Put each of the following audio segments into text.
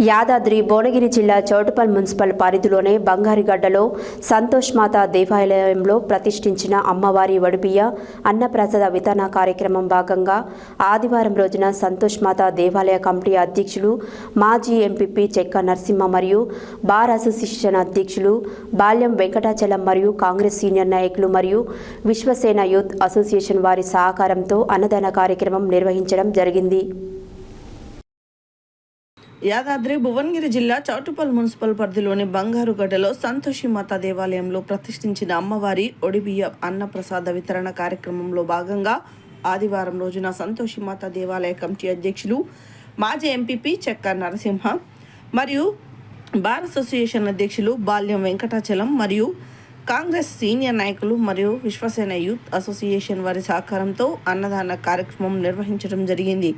యాదాద్రి భువనగిరి జిల్లా చౌటుపల్ మున్సిపల్ పరిధిలోనే బంగారిగడ్డలో సంతోష్ మాత దేవాలయంలో ప్రతిష్ఠించిన అమ్మవారి వడిబియ్య అన్నప్రసాద వితరణ కార్యక్రమం భాగంగా ఆదివారం రోజున సంతోష్ మాత దేవాలయ కమిటీ అధ్యక్షులు మాజీ ఎంపీపీ చెక్క నరసింహ మరియు బార్ అసోసియేషన్ అధ్యక్షులు బాల్యం వెంకటాచలం మరియు కాంగ్రెస్ సీనియర్ నాయకులు మరియు విశ్వసేన యూత్ అసోసియేషన్ వారి సహకారంతో అన్నదాన కార్యక్రమం నిర్వహించడం జరిగింది. యాదాద్రి భువనగిరి జిల్లా చౌటుపల్ మున్సిపల్ పరిధిలోని బంగారుగడ్డలో సంతోషి మాత దేవాలయంలో ప్రతిష్ఠించిన అమ్మవారి ఒడిబియ్య అన్నప్రసాద వితరణ కార్యక్రమంలో భాగంగా ఆదివారం రోజున సంతోషి మాత దేవాలయ కమిటీ అధ్యక్షులు మాజీ ఎంపీపీ చెక్క నరసింహ మరియు బార్ అసోసియేషన్ అధ్యక్షులు బాల్యం వెంకటాచలం మరియు కాంగ్రెస్ సీనియర్ నాయకులు మరియు విశ్వసేన యూత్ అసోసియేషన్ వారి సహకారంతో అన్నదాన కార్యక్రమం నిర్వహించడం జరిగింది.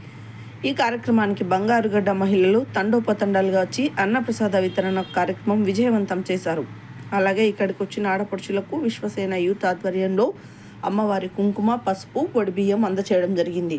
ఈ కార్యక్రమానికి బంగారుగడ్డ మహిళలు తండోపతండాలుగా వచ్చి అన్నప్రసాద వితరణ కార్యక్రమం విజయవంతం చేశారు. అలాగే ఇక్కడికి వచ్చిన ఆడపడుచులకు విశ్వసేన యూత్ ఆధ్వర్యంలో అమ్మవారి కుంకుమ పసుపు పొడి బియ్యం అందచేయడం జరిగింది.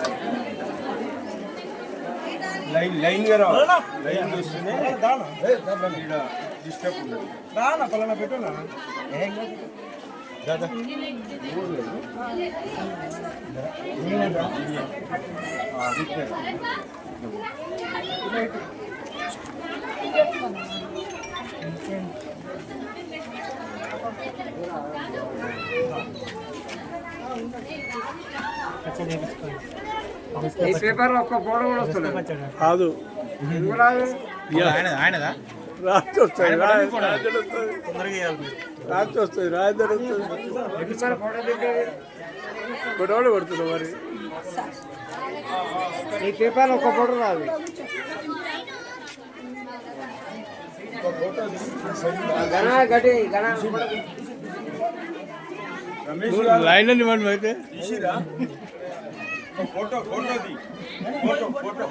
లైన్ లైన్గా లైన్ చూస్తేనే డిస్టర్బ్ ఉండదు రానా పలానా పెట్టు దాదా ఈ పేపర్ ఒక్క ఫోటో కూడా వస్తుంది కాదు. ఆయనదా? రాత్రి వస్తుంది రాత్రి వస్తుంది రాత్రి మరి. ఈ పేపర్ ఒక్క ఫోటో రాదు. లైన్ అని మనం అయితే ఫోటో ఫోటో ఫోటో ఫోటో